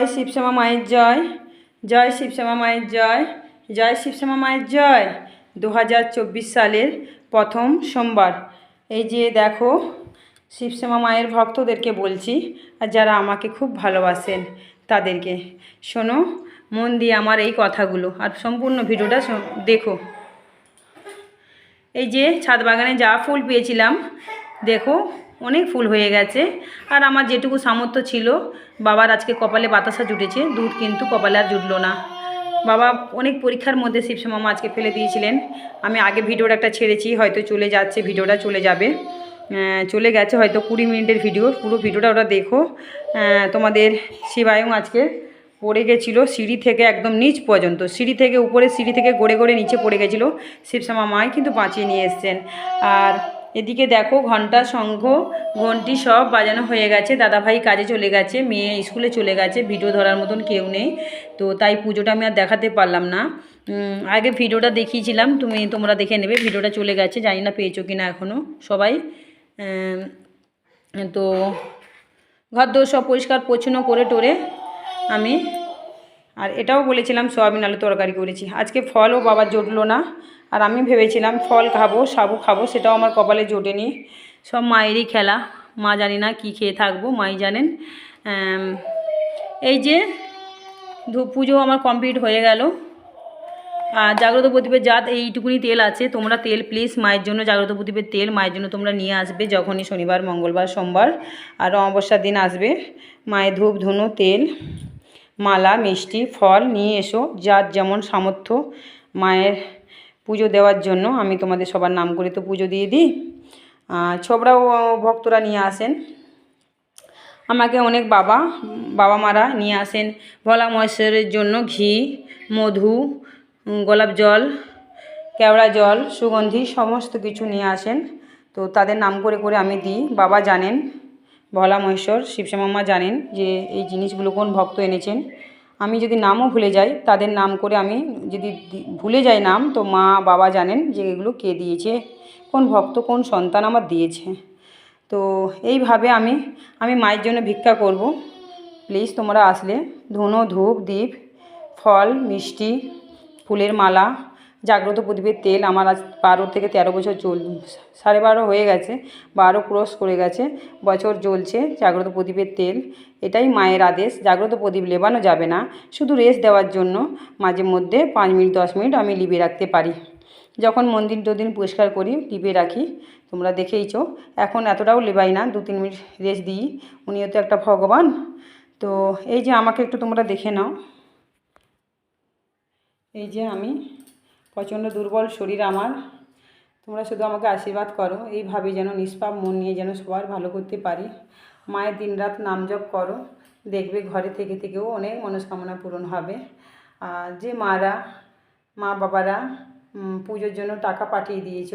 জয় শিবশ্যামা মায়ের জয় জয় শিবশ্যামা মায়ের জয় জয় শিবশ্যামা মায়ের জয়। দু হাজার চব্বিশ সালের প্রথম সোমবার। এই যে দেখো শিবশ্যামা মায়ের ভক্তদেরকে বলছি, আর যারা আমাকে খুব ভালোবাসেন তাদেরকে। শোনো, মন দিয়ে আমার এই কথাগুলো, আর সম্পূর্ণ ভিডিওটা দেখো। এই যে ছাদ বাগানে যা ফুল পেয়েছিলাম, দেখো, অনেক ফুল হয়ে গেছে। আর আমার যেটুকু সামর্থ্য ছিল বাবার আজকে কপালে বাতাসা জুটেছে, দুধ কিন্তু কপালে আর জুটলো না। বাবা অনেক পরীক্ষার মধ্যে শিবশ্যামা মা আজকে ফেলে দিয়েছিলেন। আমি আগে ভিডিওটা একটা ছেড়েছি, হয়তো চলে যাচ্ছে, ভিডিওটা চলে যাবে। চলে গেছে হয়তো কুড়ি মিনিটের ভিডিও, পুরো ভিডিওটা ওটা দেখো। তোমাদের শিবায়ং আজকে পড়ে গেছিল সিঁড়ি থেকে একদম নিচ পর্যন্ত, সিঁড়ি থেকে উপরে সিঁড়ি থেকে গড়ে গড়ে নিচে পড়ে গেছিল শিবশ্যামা মাই কিন্তু বাঁচিয়ে নিয়ে এসছেন। আর এদিকে দেখো ঘণ্টা সংঘ ঘন্টি সব বাজানো হয়ে গেছে। দাদাভাই কাজে চলে গেছে, মেয়ে স্কুলে চলে গেছে, ভিডিও ধরার মতন কেউ নেই। তো তাই পুজোটা আমি আর দেখাতে পারলাম না। আগে ভিডিওটা দেখিয়েছিলাম, তুমি তোমরা দেখে নেবে, ভিডিওটা চলে গেছে, জানি না পেয়েছ কি না এখনও সবাই তো ঘর দোর সব পরিষ্কার পরিচ্ছন্ন করে টোরে আমি আর এটাও বলেছিলাম সোয়াবিন আলু তরকারি করেছি। আজকে ফলও বাবা জুটলো না। আর আমি ভেবেছিলাম ফল খাব, সাবু খাব, সেটাও আমার কপালে জোটেনি। সব মায়েরই খেলা। মা জানি না কী খেয়ে থাকব, মাই জানেন। এই যে পুজো আমার কমপ্লিট হয়ে গেল। আর জাগ্রত প্রদীপের জাত এইটুকুনি তেল আছে। তোমরা তেল প্লিজ মায়ের জন্য, জাগ্রত প্রদীপের তেল মায়ের জন্য তোমরা নিয়ে আসবে যখনই শনিবার, মঙ্গলবার, সোমবার। আর অমাবস্যার দিন আসবে। মায়ের ধূপ, ধুনো, তেল। মালা, মিষ্টি, ফল নিয়ে এসো। যার যেমন সামর্থ্য মায়ের পুজো দেওয়ার জন্য আমি তোমাদের সবার নাম করে তো পুজো দিয়ে দিই। ছোবরাও ভক্তরা নিয়ে আসেন। আমাকে অনেক বাবা বাবা মারা নিয়ে আসেন। ভোলা মহেশ্বরের জন্য ঘি, মধু গোলাপ জল, কেওড়া জল, সুগন্ধি, সমস্ত কিছু নিয়ে আসেন। তো তাদের নাম করে করে আমি দিই। বাবা জানেন ভোলা মহেশ্বর, শিবশ্যামা জানেন যে এই জিনিসগুলো কোন ভক্ত এনেছেন। আমি যদি নামও ভুলে যাই, তাদের নাম করে আমি যদি ভুলে যাই নাম, তো মা, বাবা জানেন যে এগুলো কে দিয়েছে, কোন ভক্ত, কোন সন্তান আমার দিয়েছে। তো এইভাবে আমি আমি মায়ের জন্য ভিক্ষা করব। প্লিজ তোমরা আসলে ধুনো, ধূপ দ্বীপ ফল, মিষ্টি, ফুলের মালা জাগ্রত প্রদীপের তেল আমার আজ বারো থেকে তেরো বছর চল, সাড়ে বারো হয়ে গেছে, বারো ক্রস করে গেছে, বছর জ্বলছে জাগ্রত প্রদীপের তেল। এটাই মায়ের আদেশ, জাগ্রত প্রদীপ লেবানো যাবে না, শুধু রেস্ট দেওয়ার জন্য, মাঝে মধ্যে পাঁচ মিনিট, দশ মিনিট আমি লিবে রাখতে পারি। যখন মন্দির টদিন পরিষ্কার করি টিপে রাখি, তোমরা দেখেইছো, এখন এতটাও লেবাই না, দু তিন মিনিট রেস্ট দিই। উনিও তো একটা ভগবান। তো এই যে আমাকে একটু তোমরা দেখে নাও। এই যে আমি প্রচণ্ড দুর্বল শরীর আমার। তোমরা শুধু আমাকে আশীর্বাদ করো এইভাবে যেন নিষ্পাপ মন নিয়ে যেন সবার ভালো করতে পারি। মায়ের দিনরাত নাম জপ করো, দেখবে ঘরে থেকে থেকেও অনেক মনস্কামনা পূরণ হবে। আর যে মারা, মা বাবারা পুজোর জন্য টাকা পাঠিয়ে দিয়েছ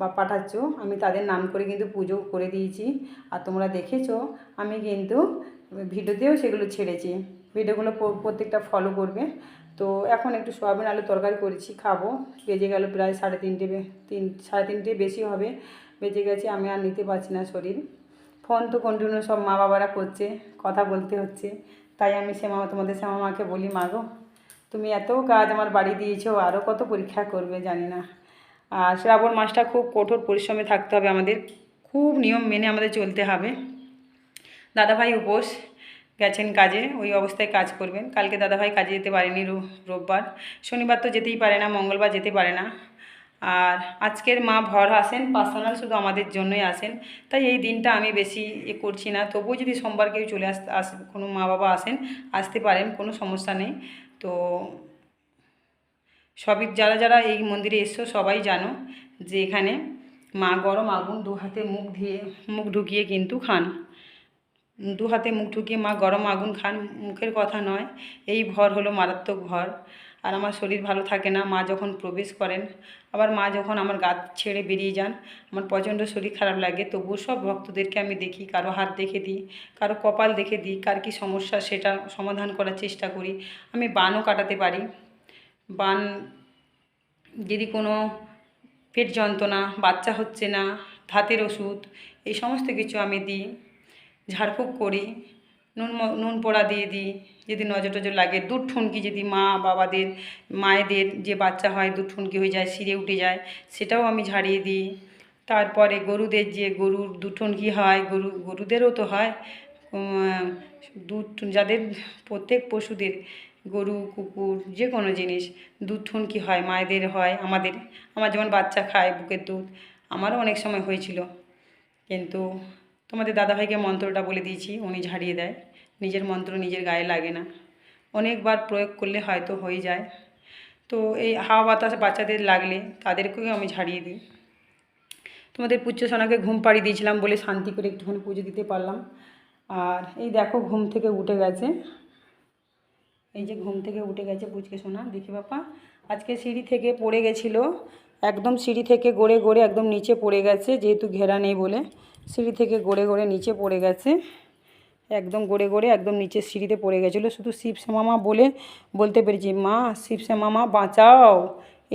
বা পাঠাচ্ছ, আমি তাদের নাম করে কিন্তু পুজো করে দিয়েছি। আর তোমরা দেখেছ, আমি কিন্তু ভিডিওতেও সেগুলো ছেড়েছি। ভিডিওগুলো প্রত্যেকটা ফলো করবে। তো এখন একটু সোয়াবিন আলু তরকারি করেছি, খাব। বেজে গেল প্রায় সাড়ে তিনটে তিন, সাড়ে তিনটে বেশি হবে। বেজে গেছে, আমি আর নিতে পারছি না শরীর। ফোন তো কন্টিনিউ সব মা বাবারা করছে, কথা বলতে হচ্ছে। তাই আমি শ্যামা তোমাদের শ্যামা মাকে বলি মাগো তুমি এত কাজ আমার বাড়ি দিয়েছ আরও কত পরীক্ষা করবে জানি না। আর শ্রাবণ মাসটা খুব কঠোর পরিশ্রমে থাকতে হবে আমাদের। খুব নিয়ম মেনে আমাদের চলতে হবে। দাদাভাই উপোস গেছেন কাজে, ওই অবস্থায় কাজ করবেন। কালকে দাদাভাই কাজে যেতে পারেনি রোববার। শনিবার তো যেতেই পারে না, মঙ্গলবার যেতে পারে না। আর আজকের মা ভর আসেন পার্সোনাল শুধু আমাদের জন্যই আসেন। তাই এই দিনটা আমি বেশি এ করছি না। তবুও যদি সোমবার কেউ চলে আস আস, কোনো মা বাবা আসেন, আসতে পারেন, কোনো সমস্যা নেই। তো সবই, যারা যারা এই মন্দিরে এসছো সবাই জানো যে এখানে মা গরম আগুন দু হাতে মুখ দিয়ে মুখ ঢুকিয়ে কিন্তু খান। দু হাতে মুখ ঢুকিয়ে মা গরম আগুন খান, মুখের কথা নয়। এই ভর হলো মারাত্মক ভর। আর আমার শরীর ভালো থাকে না, মা যখন প্রবেশ করেন, আবার মা যখন আমার গা ছেড়ে বেরিয়ে যান, আমার প্রচণ্ড শরীর খারাপ লাগে। তবুও সব ভক্তদেরকে আমি দেখি, কারও হাত দেখে দিই, কারও কপাল দেখে দিই, কার কী সমস্যা সেটা সমাধান করার চেষ্টা করি। আমি বানও কাটাতে পারি। বান যদি কোনো পেট যন্ত্রণা, বাচ্চা হচ্ছে না ধাতের ওষুধ, এই সমস্ত কিছু আমি দিই। ঝাড়ফুঁক করি, নুন নুন পোড়া দিয়ে দিই, যদি নজর টজর লাগে। দুধ ঠুনকি যদি মা, বাবাদের, মায়েদের যে বাচ্চা হয়, দুধ ঠুনকি হয়ে যায় সিঁড়ে উঠে যায়, সেটাও আমি ঝাড়িয়ে দিই। তারপরে গরুদের যে গরুর দুধ ঠুনকি হয়, গরু, গরুদেরও তো হয় দুধ যাদের প্রত্যেক পশুদের, গরু, কুকুর যে কোনো জিনিস, দুধ ঠুনকি হয়, মায়েদের হয়, আমাদের, আমার যেমন বাচ্চা খায় বুকের দুধ, আমারও অনেক সময় হয়েছিল। কিন্তু তোমাদের দাদাভাইকে মন্ত্রটা বলে দিয়েছি, উনি ঝাড়িয়ে দেয়। নিজের মন্ত্র নিজের গায়ে লাগে না। অনেকবার প্রয়োগ করলে হয়তো হয়ে যায়। তো এই হাওয়া বাতাস বাচ্চাদের লাগলে তাদেরকেও আমি ঝাড়িয়ে দিই। তোমাদের পুচ্ছ সোনাকে ঘুম পাড়িয়ে দিয়েছিলাম বলে শান্তি করে একটুখানি পুজো দিতে পারলাম। আর এই দেখো ঘুম থেকে উঠে গেছে। এই যে ঘুম থেকে উঠে গেছে পুচকে সোনা, দেখি বাপা আজকে সিঁড়ি থেকে পড়ে গেছিল। একদম সিঁড়ি থেকে গড়ে গড়ে একদম নিচে পড়ে গেছে, যেহেতু ঘেরা নেই বলে। সিঁড়ি থেকে গড়ে গড়ে নিচে পড়ে গেছে। একদম গড়ে গড়ে একদম নিচের সিঁড়িতে পড়ে গেছিল। শুধু শিবসা মামা বলে, বলতে পেরেছি, মা শিবসা মামা বাঁচাও।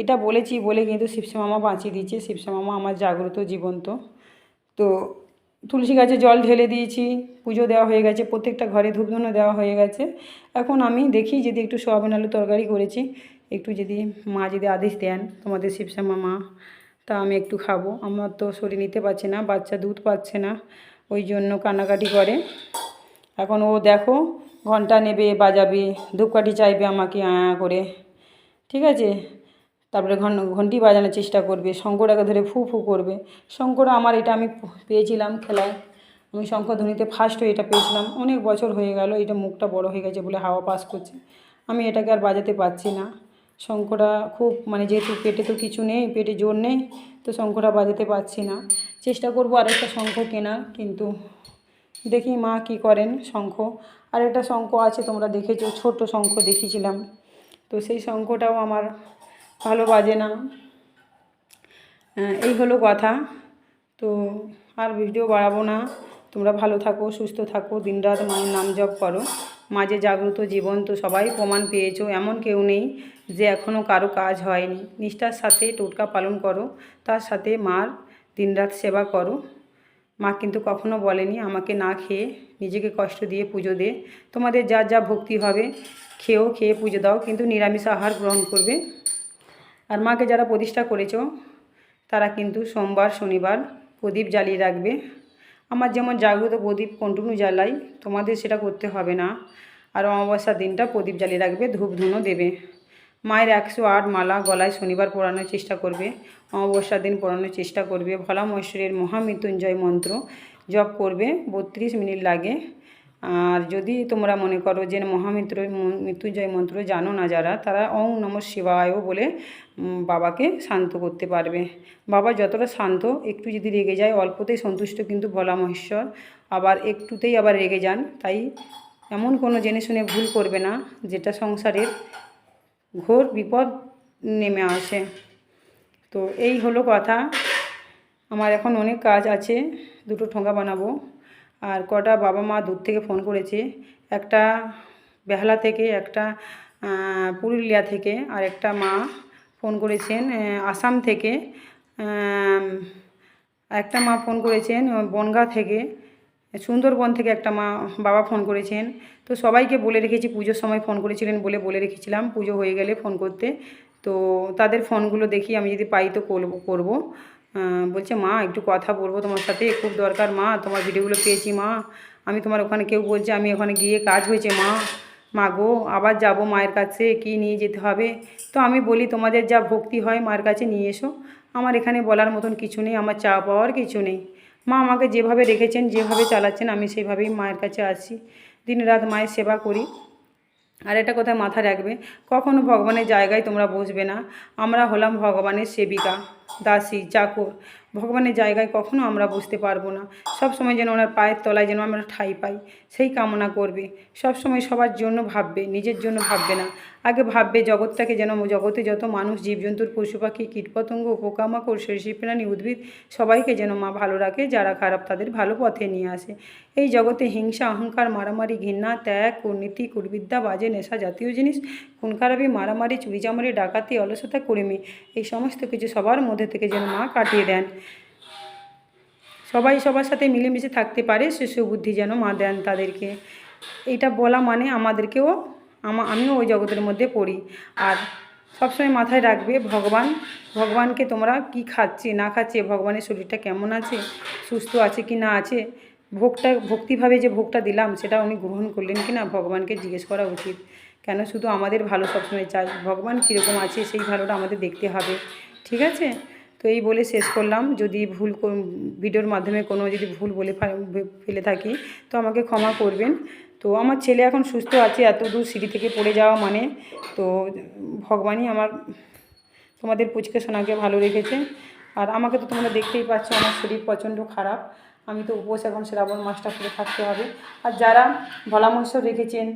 এটা বলেছি বলে কিন্তু শিবসা মামা বাঁচিয়ে দিয়েছে। শিবসা মামা আমার জাগ্রত জীবন্ত। তো তুলসী গাছে জল ঢেলে দিয়েছি, পুজো দেওয়া হয়ে গেছে, প্রত্যেকটা ঘরে ধূপধুনো দেওয়া হয়ে গেছে। এখন আমি দেখি যদি একটু সোয়াবিন আলু তরকারি করেছি, একটু যদি মা যদি আদেশ দেন তোমাদের শিবশ্যামা মা তা আমি একটু খাব। আমার তো শরীর নিতে পারছে না, বাচ্চা দুধ পাচ্ছে না, ওই জন্য কান্নাকাটি করে। এখন ও দেখো, ঘণ্টা নেবে, বাজাবে, ধূপকাঠি চাইবে আমাকে আয়া করে। ঠিক আছে? তারপরে ঘন, ঘন্টি বাজানোর চেষ্টা করবে শঙ্করাকে ধরে ফু ফু করবে। শঙ্কর, আমার এটা আমি পেয়েছিলাম খেলায়। আমি শঙ্করধ্বনিতে ফার্স্ট হয়ে এটা পেয়েছিলাম। অনেক বছর হয়ে গেল, এটা মুখটা বড় হয়ে গেছে বলে হাওয়া পাস করছে। আমি এটাকে আর বাজাতে পারছি না। শঙ্করা খুব মানে যেহেতু পেটে তো কিছু নেই, পেটে জোর নেই, তো শঙ্করা বাজাতে পারছি না। চেষ্টা করব আরেকটা শঙ্খ কেনা কিন্তু দেখি মা কি করেন শঙ্খ। আরেকটা শঙ্খ আছে, তোমরা দেখেছ ছোট শঙ্খ দেখিয়েছিলাম তো সেই শঙ্খটাও আমার ভালো বাজে না। এই হলো কথা। তো আর ভিডিও বাড়াবো না। তোমরা ভালো থাকো, সুস্থ থাকো, দিনরাত মায়ের নাম জপ করো। মাঝে জাগ্রত জীবন, তো সবাই প্রমাণ পেয়েছ, এমন কেউ নেই। যে এখনও কারও কাজ হয়নি। নিষ্ঠার সাথে টোটকা পালন করো, তার সাথে মার দিনরাত সেবা করো। মা কিন্তু কখনো বলেনি, আমাকে না খেয়ে নিজেকে কষ্ট দিয়ে পুজো দে। তোমাদের যা যা ভক্তি হবে, খেয়েও খেয়ে পুজো দাও, কিন্তু নিরামিষ আহার গ্রহণ করবে। আর মাকে যারা প্রতিষ্ঠা করেছ, তারা কিন্তু সোমবার, শনিবার প্রদীপ জ্বালিয়ে রাখবে। আমার যেমন জাগ্রত প্রদীপ কন্টিনিউ জ্বালাই, তোমাদের সেটা করতে হবে না। আর অমাবস্যার দিনটা প্রদীপ জ্বালিয়ে রাখবে ধূপ ধুনো দেবে। মায়ের একশো আট মালা গলায় শনিবার পড়ানোর চেষ্টা করবে, অমাবস্যার দিন পড়ানোর চেষ্টা করবে, ভোলা মহেশ্বরের মহামৃত্যুঞ্জয় মন্ত্র জপ করবে, বত্রিশ মিনিট লাগে। আর যদি তোমরা মনে করো যে মহামিত্র মৃত্যুঞ্জয় মন্ত্র জানো না যারা, তারা অং নম শিবায়ও বলে বাবাকে শান্ত করতে পারবে। বাবা যতটা শান্ত, একটু যদি রেগে যায়, অল্পতেই সন্তুষ্ট কিন্তু ভোলা মহেশ্বর। আবার একটুতেই আবার রেগে যান, তাই এমন কোনো জেনে শুনে ভুল করবে না, যেটা সংসারের ঘোর বিপদ নেমে আসে। তো এই হলো কথা। আমার এখন অনেক কাজ আছে, দুটো ঠোঙ্গা বানাবো। আর কটা বাবা মা দূর থেকে ফোন করেছে, একটা বেহালা থেকে, একটা পুরুলিয়া থেকে, আর একটা মা ফোন করেছেন আসাম থেকে। একটা মা ফোন করেছেন, বনগাঁ থেকে। সুন্দরবন থেকে একটা মা, বাবা ফোন করেছেন। তো সবাইকে বলে রেখেছি, পুজোর সময় ফোন করেছিলেন বলে বলে রেখেছিলাম, পুজো হয়ে গেলে ফোন করতে। তো তাদের ফোনগুলো দেখি, আমি যদি পাই তো করব করব। বলছে, মা, একটু কথা বলব তোমার সাথে, খুব দরকার, মা, তোমার ভিডিওগুলো পেয়েছি, মা। আমি তোমার ওখানে, কেউ বলছে, আমি ওখানে গিয়ে কাজ হয়েছে, মা। মা গো, আবার যাব মায়ের কাছে, কি নিয়ে যেতে হবে? তো আমি বলি, তোমাদের যা ভক্তি হয় মায়ের কাছে নিয়ে এসো। আমার এখানে বলার মতন কিছু নেই, আমার চা পাওয়ার কিছু নেই। মা আমাকে যেভাবে রেখেছেন, যেভাবে চালাচ্ছেন, আমি সেইভাবেই মায়ের কাছে আসি। দিন রাত মায়ের সেবা করি। আর একটা কথা মাথা রাখবে, কখনো ভগবানের জায়গায় তোমরা বসবে না। আমরা হলাম ভগবানের সেবিকা। দাসী চাকর ভগবানের জায়গায় কখনো আমরা বুঝতে পারব না। সব সময় যেন ওনার পায়ের তলায় যেন আমরা ঠাই পাই। সেই কামনা করবে। সব সময় সবার জন্য ভাববে, নিজের জন্য ভাববে না। আগে ভাববে জগৎটাকে যেন জগতে যত মানুষ, জীবজন্তুর, পশু পাখি, কীটপতঙ্গ, পোকামাকড় সরীসৃপ প্রাণী, উদ্ভিদ, সবাইকে যেন মা ভালো রাখে, যারা খারাপ তাদের ভালো পথে নিয়ে আসে। এই জগতে হিংসা, অহংকার, মারামারি, ঘৃণা, ত্যাগ কূটনীতি কুর্বিদ্যা বাজে নেশা জাতীয় জিনিস খুন খারাপি মারামারি, চুরিচামারি, ডাকাতি, অলসতা কুড়েমি এই সমস্ত কিছু সবার মধ্যে থেকে যেন মা কাটিয়ে দেন। সবাই সবার সাথে মিলেমিশে থাকতে পারে সে সুবুদ্ধি যেন মা দেন তাদেরকে। এইটা বলা মানে আমাদেরকেও, আমা, আমিও ওই জগতের মধ্যে পড়ি। আর সবসময় মাথায় রাখবে, ভগবান, ভগবানকে তোমরা কি খাচ্ছে, না খাচ্ছে, ভগবানের শরীরটা কেমন আছে, সুস্থ আছে কি না আছে, ভোগটা, ভক্তিভাবে যে ভোগটা দিলাম, সেটা উনি গ্রহণ করলেন কি না ভগবানকে জিজ্ঞেস করা উচিত। কেন শুধু আমাদের ভালো সবসময় চাই, ভগবান কীরকম আছে, সেই ভালোটা আমাদের দেখতে হবে। ঠিক আছে? তো এই বলে শেষ করলাম। যদি ভুল ভিডিওর মাধ্যমে কোনো যদি ভুল বলে ফেলে থাকি, তো আমাকে ক্ষমা করবেন। তো আমার ছেলে এখন সুস্থ আছে, এত দূর সিঁড়ি থেকে পড়ে যাওয়া মানে। তো ভগবানই আমার, তোমাদের পুচকে সোনাকে ভালো রেখেছে। আর আমাকে তো তোমরা দেখতেই পাচ্ছ, আমার শরীর প্রচণ্ড খারাপ। আমি তো উপোস এখন শ্রাবণ মাসটা করে থাকতে হবে। আর যারা ভোলা মহেশ্বর রেখেছেন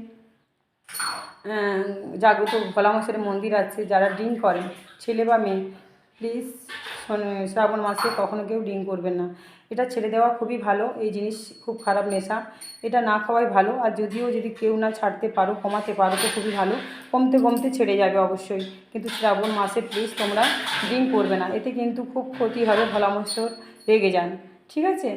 জাগ্রত ভোলা মহেশ্বরের মন্দির আছে, যারা ড্রিঙ্ক করেন, ছেলে বা মেয়ে প্লিজ শ্রাবণ মাসে কখনো কেউ ড্রিঙ্ক করবেন না। এটা ছেড়ে দেওয়া খুবই ভালো, এই জিনিস খুব খারাপ নেশা। এটা না খাওয়াই ভালো, আর যদিও যদি কেউ না ছাড়তে পারো, কমাতে পারো, তো খুবই ভালো। কমতে কমতে ছেড়ে যাবে অবশ্যই, কিন্তু শ্রাবণ মাসে প্লিজ তোমরা ড্রিঙ্ক করবে না। এতে কিন্তু খুব ক্ষতি হবে ভোলা মহেশ্বর রেগে যান, ঠিক আছে?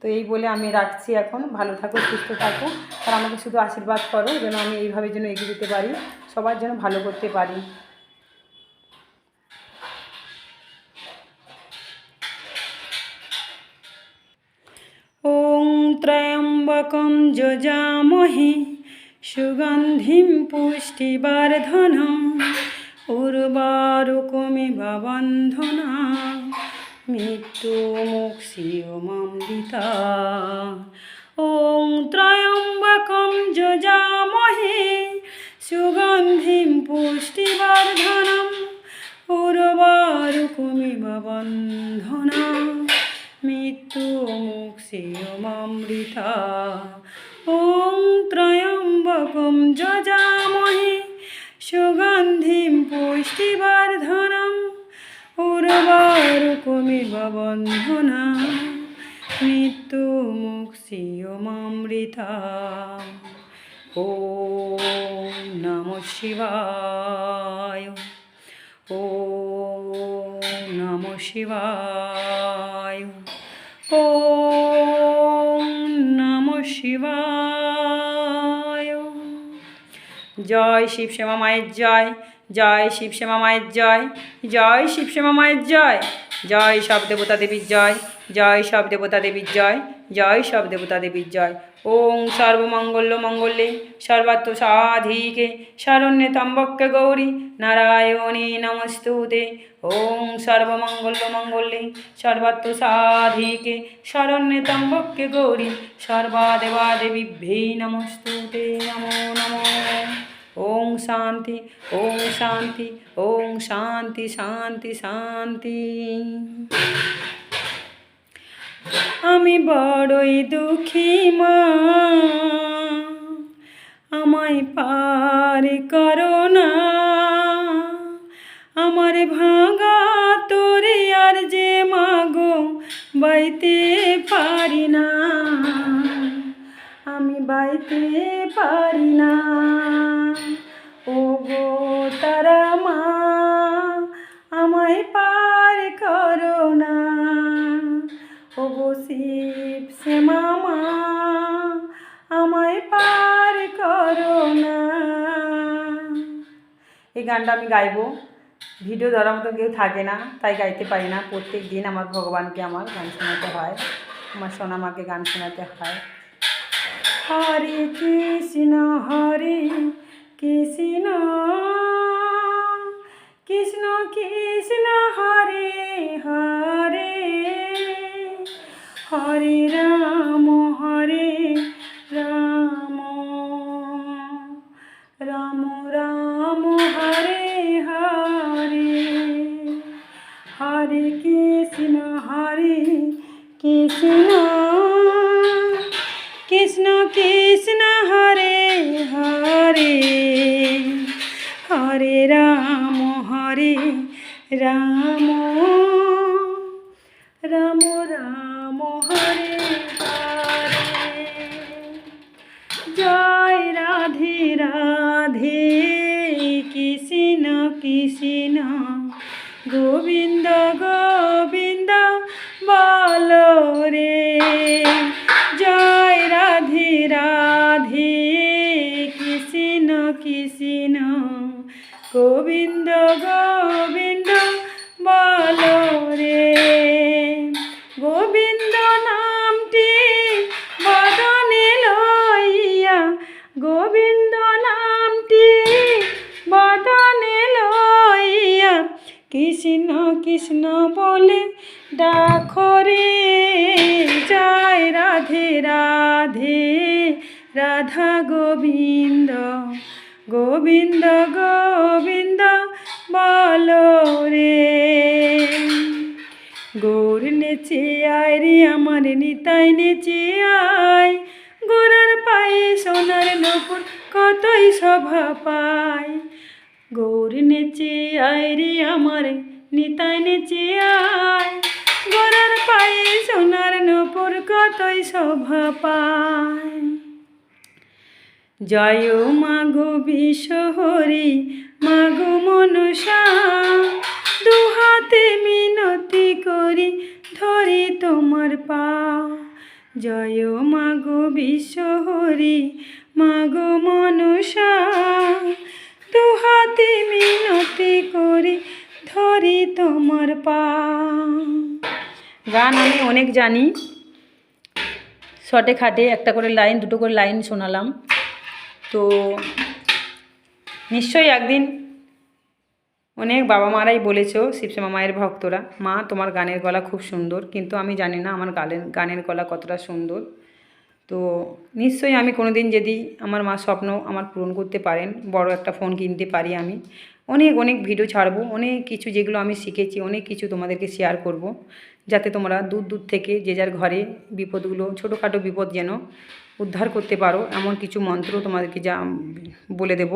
তো এই বলে আমি রাখছি এখন। ভালো থাকো, সুস্থ থাকো, আর আমাকে শুধু আশীর্বাদ করো, যেন আমি এইভাবে যেন এগিয়ে যেতে পারি, সবার যেন ভালো করতে পারি। त्र्यम्बकं जजामहे सुगन्धिं पुष्टिवर्धनम् उर्वारुकमिव बन्धना मृत्युमुक्षीयममृता ॐ त्र्यम्बकं जजामहे सुगन्धिं पुष्टिवर्धनम् उर्वारुकमिव बन्धना মৃত্যুমুক্ষেয়মৃতা ওং ত্রয়ম্বকম যজামহে সুগন্ধিম পুষ্টিবর্ধনম উর্বরকমিব বন্ধনা মৃত্যুমুক্ষেয়মৃতা ও নম শিবায়। ও নম শিবায়। ॐ নমঃ শিবায় জয় শিব শ্যামা মায়ের জয় জয় শিব শ্যামা মায়ের জয় জয় শিব শ্যামা মায়ের জয় জয় সব দেবতা দেবীর জয় জয় সব দেবতা দেবীর জয় জয় সব দেবতা দেবীর জয়। ওং সর্বমঙ্গল্য মঙ্গলে সর্বাত্ম সাধিকে, শরণ্যে তম্বক্য গৌরী, নারায়ণী নমস্তুতে। ওং সর্বমঙ্গল্য মঙ্গলে সর্বাত্ম সাধিকে, শরণ্যে তম্বক্য গৌরী সর্বাদেবা দেবীভ্যে নমস্তুতে। নমো নমো। ওং শান্তি ওং শান্তি ওং শান্তি শান্তি শান্তি আমি বড়ই দুঃখী মা। আমায় পার করো না। আমার ভাঙা তোরে আর যে মাগো, বাইতে পারি না। আমি বাইতে পারি না। ও গো তারা মা, আমায় পার করো না। ও গো শিব শ্যামা মা আমায় পার করো না। এই গানটা আমি গাইবো। ভিডিও ধরার মতো কেউ থাকে না, তাই গাইতে পারি না। প্রত্যেক দিন আমার ভগবানকে আমার গান শোনাতে হয়, আমার সোনামাকে গান শোনাতে হয়। হরে কৃষ্ণ হরে কৃষ্ণ রাম রাম, হরে হরে। জয় রাধে রাধে কৃষ্ণ কৃষ্ণ গোবিন্দ গোবিন্দ, বলো রে। জয় রাধে রাধে কৃষ্ণ কৃষ্ণ গোবিন্দ গোবিন্দ গোবিন্দ গোবিন্দ গোবিন্দ, বলো রে। গৌর নেচে আয় রে আমার নিতাই, নেচে আয়। গোরার পায়ে সোনার নপুর কতই শোভা পায়। গৌর নেচে আয় রে আমার নিতাই, নেচে আয়। গোরার পায়ে সোনার নপুর কতই শোভা পায়। জয় মাগো বিশ্বহরি মাগো মনসা। দুহাতে মিনতি করি, ধরি তোমার পা। জয় মাগো বিশ্বহরি মাগো মনসা। দুহাতে মিনতি করি, ধরি তোমার পা। গান আমি অনেক জানি। শটে খাটে একটা করে লাইন, দুটো করে লাইন শোনালাম। তো নিশ্চয়ই একদিন অনেক বাবা মারাই বলেছ শিবশ্যামা মায়ের ভক্তরা। মা, তোমার গানের গলা খুব সুন্দর, কিন্তু আমি জানি না আমার গানের গানের গলা কতটা সুন্দর। তো নিশ্চয়ই আমি কোনো দিন যদি আমার মা স্বপ্ন আমার পূরণ করতে পারেন, বড় একটা ফোন কিনতে পারি আমি। অনেক অনেক ভিডিও ছাড়বো, অনেক কিছু যেগুলো আমি শিখেছি, অনেক কিছু তোমাদেরকে শেয়ার করব। যাতে তোমরা দূর দূর থেকে যে যার ঘরে বিপদগুলো, ছোটোখাটো বিপদ যেন উদ্ধার করতে পারো, এমন কিছু মন্ত্র তোমাদেরকে যা বলে দেব।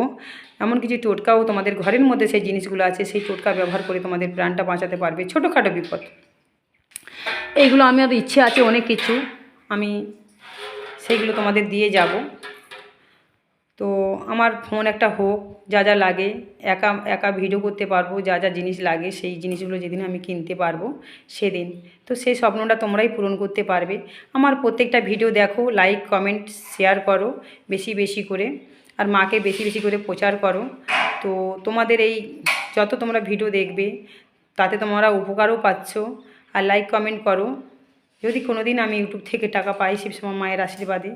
এমন কিছু টোটকাও তোমাদের ঘরের মধ্যে সেই জিনিসগুলো আছে, সেই টোটকা ব্যবহার করে তোমাদের প্রাণটা বাঁচাতে পারবে, ছোটোখাটো বিপদ। এইগুলো আমার ইচ্ছে আছে অনেক কিছু, আমি সেইগুলো তোমাদের দিয়ে যাব। তো আমার ফোন একটা হোক, যা যা লাগে, একা একা ভিডিও করতে পারব, যা যা জিনিস লাগে, সেই জিনিসগুলো যেদিন আমি কিনতে পারব, সেদিন। তো সেই স্বপ্নটা তোমরাই পূরণ করতে পারবে। আমার প্রত্যেকটা ভিডিও দেখো লাইক কমেন্ট শেয়ার করো, বেশি বেশি করে। আর মাকে বেশি বেশি করে প্রচার করো। তো তোমাদের এই, যত তোমরা ভিডিও দেখবে, তাতে তোমরা উপকারও পাচ্ছ। আর লাইক কমেন্ট করো। যদি কোনো দিন আমি ইউটিউব থেকে টাকা পাই শিবসমা মায়ের আশীর্বাদে,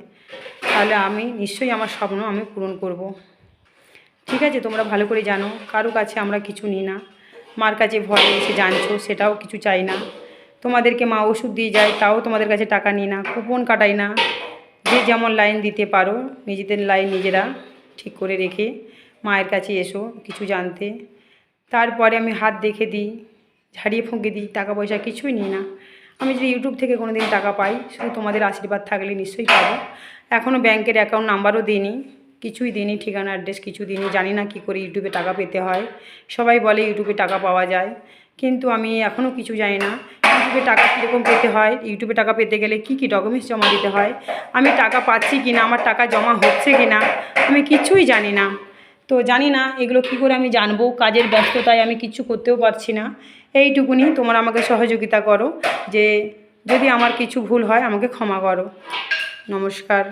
তাহলে আমি নিশ্চয়ই আমার স্বপ্ন আমি পূরণ করব। ঠিক আছে, তোমরা ভালো করে জানো, কারও কাছে আমরা কিছু নিই না। মার কাছে ভয়ে এসে জানছো, সেটাও কিছু চাই না। তোমাদেরকে মা ওষুধ দিয়ে যায়, তাও তোমাদের কাছে টাকা নিই না, কুপন কাটাই না। যে যেমন লাইন দিতে পারো, নিজেদের লাইন নিজেরা ঠিক করে রেখে মায়ের কাছে এসো কিছু জানতে। তারপরে আমি হাত দেখে দিই, ঝাড়িয়ে ফুঁকে দিই, টাকা পয়সা কিছুই নিই না। আমি যদি ইউটিউব থেকে কোনো দিন টাকা পাই, শুধু তোমাদের আশীর্বাদ থাকলে নিশ্চয়ই পাবো। এখনও ব্যাংকের অ্যাকাউন্ট নাম্বারও দিইনি, কিছুই দিইনি, ঠিকানা অ্যাড্রেস কিছু দিইনি, জানি না কী করে ইউটিউবে টাকা পেতে হয়। সবাই বলে ইউটিউবে টাকা পাওয়া যায়, কিন্তু আমি এখনও কিছু জানি না, ইউটিউবে টাকা কীরকম পেতে হয়, ইউটিউবে টাকা পেতে গেলে কী কী ডকুমেন্টস জমা দিতে হয়, আমি টাকা পাচ্ছি কি না আমার টাকা জমা হচ্ছে কি না আমি কিছুই জানি না। তো জানি না এগুলো কি করে আমি জানব, কাজের ব্যস্ততায় আমি কিছু করতেও পারছি না। এইটুকুনি তোমরা আমাকে সহযোগিতা করো যে যদি আমার কিছু ভুল হয় আমাকে ক্ষমা করো। নমস্কার।